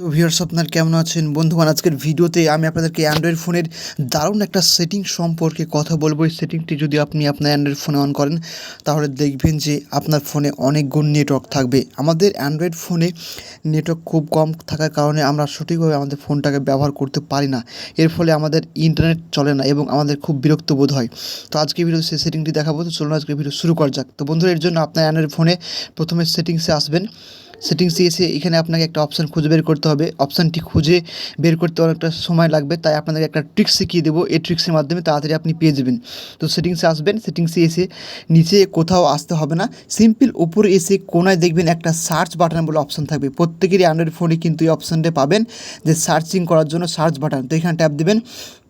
তো ভিউয়ার্স আপনার কেমন আছেন? বন্ধুগণ, আজকের ভিডিওতে আমি আপনাদেরকে অ্যান্ড্রয়েড ফোনের দারুণ একটা সেটিং সম্পর্কে কথা বলব। এই সেটিংটি যদি আপনি আপনার অ্যান্ড্রয়েড ফোনে অন করেন, তাহলে দেখবেন যে আপনার ফোনে অনেক গুণ নেটওয়ার্ক থাকবে। আমাদের অ্যান্ড্রয়েড ফোনে নেটওয়ার্ক খুব কম থাকার কারণে আমরা সঠিকভাবে আমাদের ফোনটাকে ব্যবহার করতে পারি না। এর ফলে আমাদের ইন্টারনেট চলে না এবং আমাদের খুব বিরক্ত বোধ হয়। তো আজকে ভিডিওতে সেই সেটিংটি দেখাবো। তো চলুন আজকে ভিডিও শুরু করা যাক। তো বন্ধুরা, এর জন্য আপনার অ্যান্ড্রয়েড ফোনে প্রথমে সেটিংসে আসবেন। সেটিংসে এসে এখানে আপনাকে একটা অপশান খুঁজে বের করতে হবে। অপশানটি খুঁজে বের করতে অনেকটা সময় লাগবে, তাই আপনাদেরকে একটা ট্রিক্স শিখিয়ে দেবো। এই ট্রিক্সের মাধ্যমে তাড়াতাড়ি আপনি পেয়ে যাবেন। তো সেটিংসে আসবেন সেটিংসে এসে নিচে কোথাও আসতে হবে না। সিম্পল উপরে এসে কোনায় দেখবেন একটা সার্চ বাটন বলে অপশান থাকবে। প্রত্যেকেরই অ্যান্ড্রয়েড ফোনে কিন্তু এই অপশানটা পাবেন যে সার্চিং করার জন্য সার্চ বাটন তো এখানে ট্যাপ দেবেন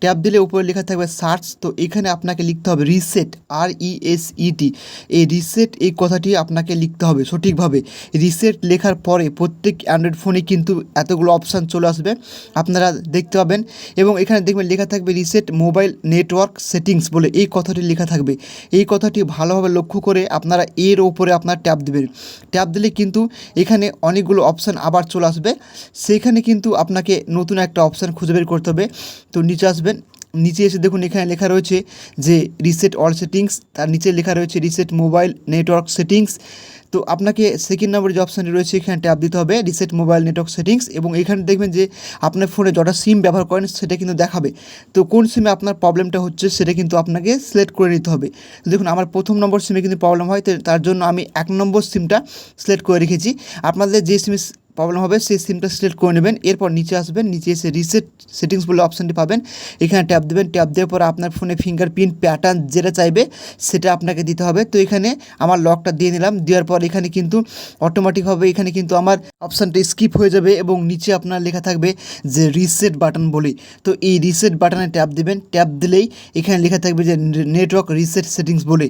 ট্যাপ দিলে উপরে লেখা থাকবে সার্চ, তো এখানে আপনাকে লিখতে হবে রিসেট আর ই এস ইটি এই রিসেট, এই কথাটি আপনাকে লিখতে হবে সঠিকভাবে। রিসেট লেখার পরে প্রত্যেক অ্যান্ড্রয়েড ফোনে কিন্তু এতগুলো অপশান চলে আসবে, আপনারা দেখতে পাবেন। এবং এখানে দেখবেন লেখা থাকবে রিসেট মোবাইল নেটওয়ার্ক সেটিংস বলে এই কথাটি লেখা থাকবে। এই কথাটি ভালোভাবে লক্ষ্য করে আপনারা এর ওপরে আপনার ট্যাপ দেবেন। ট্যাপ দিলে কিন্তু এখানে অনেকগুলো অপশান আবার চলে আসবে। সেখানে কিন্তু আপনাকে নতুন একটা অপশান খুঁজে বের করতে হবে। তো নিচে আসবেন। নিচে এসে দেখুন এখানে লেখা রয়েছে যে রিসেট অল সেটিংস তার নিচে লেখা রয়েছে রিসেট মোবাইল নেটওয়ার্ক সেটিংস তো আপনাকে সেকেন্ড নম্বরে যে অপশানটি রয়েছে, এখানে ট্যাপ দিতে হবে রিসেট মোবাইল নেটওয়ার্ক সেটিংস এবং এখানে দেখবেন যে আপনার ফোনে যটা সিম ব্যবহার করেন, সেটা কিন্তু দেখাবে। তো কোন সিমে আপনার প্রবলেমটা হচ্ছে, সেটা কিন্তু আপনাকে সিলেক্ট করে নিতে হবে। দেখুন, আমার প্রথম নম্বর সিমে কিন্তু প্রবলেম হয় তার জন্য আমি এক নম্বর সিমটা সিলেক্ট করে রেখেছি। আপনাদের যে সিমে প্রবলেম হবে, সেই সিমটা সিলেক্ট করে নেবেন, এরপর নিচে আসবেন, নিচে এসে রিসেট সেটিংস বলে অপশানটি পাবেন। এখানে ট্যাপ দেবেন ট্যাপ দেওয়ার পর আপনার ফোনে ফিঙ্গারপ্রিন্ট প্যাটার্ন যেটা চাইবে, সেটা আপনাকে দিতে হবে। তো এখানে আমার লকটা দিয়ে নিলাম, দেওয়ার পর এখানে কিন্তু অটোমেটিকভাবে এখানে কিন্তু আমার অপশানটা স্কিপ হয়ে যাবে এবং নিচে আপনার লেখা থাকবে যে রিসেট বাটন বলে তো এই রিসেট বাটনে ট্যাপ দেবেন ট্যাপ দিলেই এখানে লেখা থাকবে যে নেটওয়ার্ক রিসেট সেটিংস বলে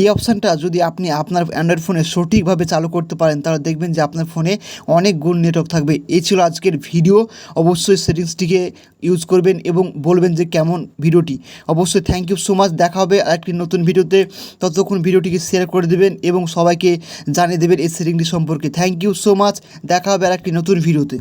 এই অপশানটা যদি আপনি আপনার অ্যান্ড্রয়েড ফোনে সঠিকভাবে চালু করতে পারেন, তাহলে দেখবেন যে আপনার ফোনে অনেক গুণ নেটওয়ার্ক থাকবে। এই ছিল আজকের ভিডিও। অবশ্যই সেটিংসটিকে ইউজ করবেন এবং বলবেন যে কেমন ভিডিওটি। অবশ্যই থ্যাংক ইউ সো মাচ দেখা হবে আরেকটি নতুন ভিডিওতে। ততক্ষণ ভিডিওটিকে শেয়ার করে দেবেন এবং সবাইকে জানিয়ে দেবেন এই সেটিংটি সম্পর্কে। থ্যাংক ইউ সো মাচ দেখা হবে আরেকটি নতুন ভিডিওতে।